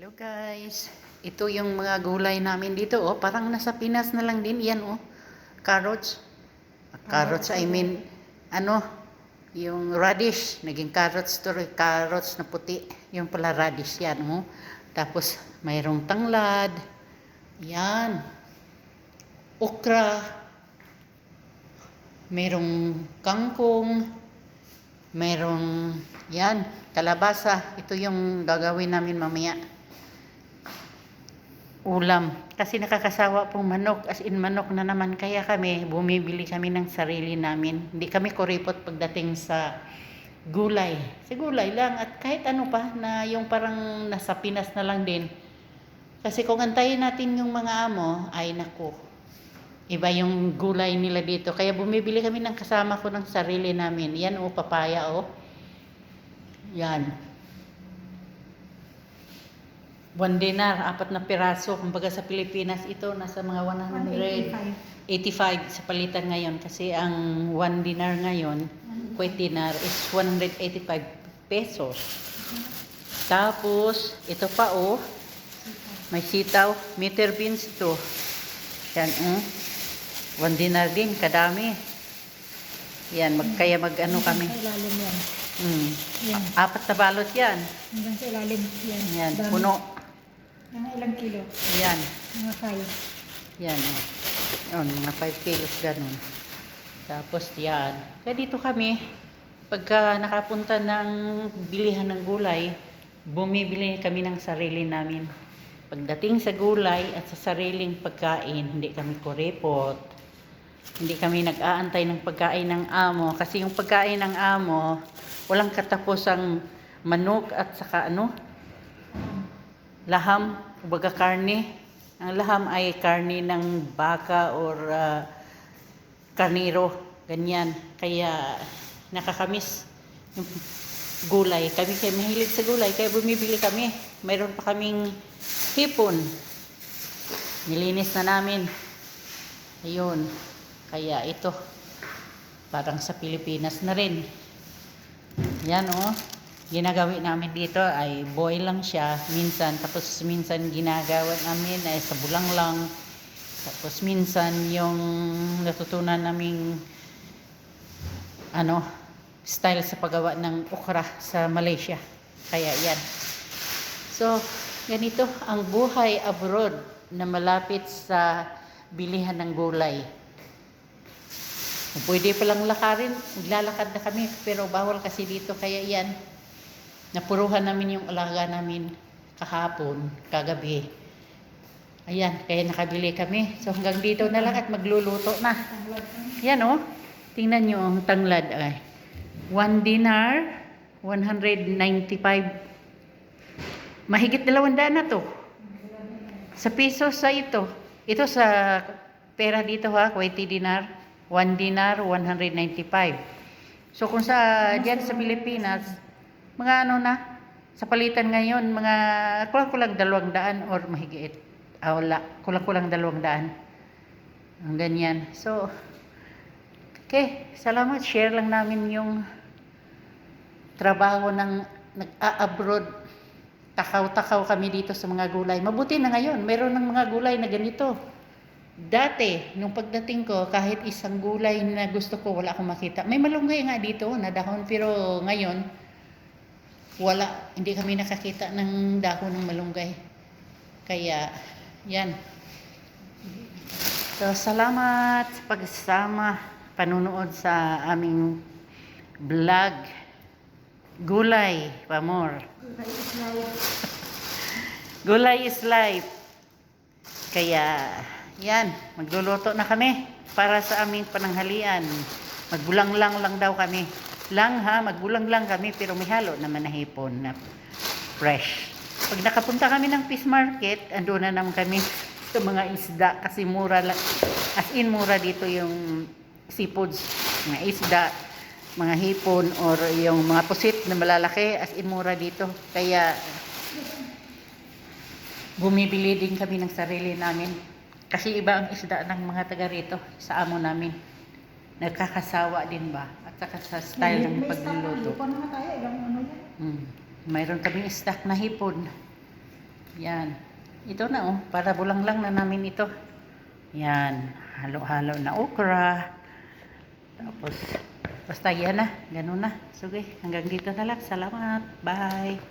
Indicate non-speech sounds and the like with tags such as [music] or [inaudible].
Hello guys, ito yung mga gulay namin dito oh, parang nasa Pinas na lang din yan oh. Carrots. Carrots, I mean ano, yung radish, naging carrots to, carrots na puti. Yung pala radish yan oh. Tapos mayroong tanglad. Yan. Okra. Mayroong kangkong. Mayroong yan, kalabasa. Ito yung gagawin namin mamaya ulam. Kasi nakakasawa pong manok. As in manok na naman. Kaya kami, bumibili kami ng sarili namin. Hindi kami kuripot pagdating sa gulay. Sa gulay lang. At kahit ano pa na yung parang nasa Pinas na lang din. Kasi kung antayin natin yung mga amo, ay naku. Iba yung gulay nila dito. Kaya bumibili kami ng kasama ko ng sarili namin. Yan o, papaya o. Yan. One dinar, apat na piraso. Kumbaga sa Pilipinas, ito nasa mga 185 sa palitan ngayon. Kasi ang one dinar ngayon, kwet dinar is 185 pesos. Tapos, ito pa oh, may sitaw, meter beans ito. Yan oh. One dinar din, kadami. Yan, mag, kaya mag ano kami. Ilalim yan. Yan. Apat na balot yan. Hanggang sa ilalim. Yan. Yan, Dami. puno. Mga ilang kilo? Yan. Mga five. Yan, oh. Yun, mga 5 kilos ganun. Tapos yan. Kaya dito kami, pagka nakapunta ng bilihan ng gulay, bumibili kami ng sarili namin. Pagdating sa gulay at sa sariling pagkain, hindi kami kuripot. Hindi kami nag-aantay ng pagkain ng amo. Kasi yung pagkain ng amo, walang katapusang manok at saka ano, laham, baga karne. Ang laham ay karne ng baka or ah, karniro, ganyan. Kaya nakakamis yung gulay. Kami kaya mahilig sa gulay, kaya bumibili kami. Mayroon pa kaming hipon. Nilinis na namin. Ayun. Kaya ito, parang sa Pilipinas na rin. Yan oh. Ginagawa namin dito ay boil lang siya minsan. Tapos minsan ginagawa namin ay sa bulang lang. Tapos minsan yung natutunan naming ano, style sa paggawa ng okra sa Malaysia. Kaya yan. So, ganito ang buhay abroad na malapit sa bilihan ng gulay. Pwede palang lakarin, maglalakad na kami. Pero bawal kasi dito. Kaya yan, napuruhan namin yung alaga namin kahapon, kagabi. Ayan, kaya nakabili kami. So hanggang dito na lang at magluluto na. Yan oh. Tingnan nyo ang tanglad ay. 1 dinar, 195. Mahigit dalawang daan na to. Sa piso sa ito. Ito sa pera dito ha, Kuwaiti dinar. 1 dinar, 195. So kung sa diyan sa Pilipinas, mga ano na, sa palitan ngayon, mga kulang-kulang dalawang daan or mahigit. Ah. Kulang-kulang dalawang daan. Ang ganyan. So, okay. Salamat. Share lang namin yung trabaho ng nag-a-abroad. Takaw-takaw kami dito sa mga gulay. Mabuti na ngayon. Meron ng mga gulay na ganito. Dati, nung pagdating ko, kahit isang gulay na gusto ko, wala akong makita. May malunggay nga dito na dahon, pero ngayon, wala. Hindi kami nakakita ng dahon ng malunggay. Kaya, yan. So, salamat sa pagsama, panunood sa aming vlog. Gulay, pamor. Gulay is life. [laughs] Kaya, yan, magluluto na kami para sa aming pananghalian. Magbulang lang lang daw kami. Lang ha, magbulang lang kami pero may halo naman na hipon na fresh. Pag nakapunta kami ng fish market, ando na naman kami [laughs] sa mga isda kasi mura lang. As in, mura dito yung seafoods, mga isda, mga hipon or yung mga pusit na malalaki, as in mura dito. Kaya bumibili din kami ng sarili namin. Kasi iba ang isda ng mga taga rito sa amo namin. Nagkakasawa din ba? Saka sa style ng pagluluto. May na tayo. Ilang ano yan? Mm. Mayroon kaming stock na hipon. Yan. Ito na oh, para bulang lang na namin ito. Yan, halo-halo na okra. Tapos, basta yan na, ganun na. Sige, hanggang dito na lang. Salamat. Bye.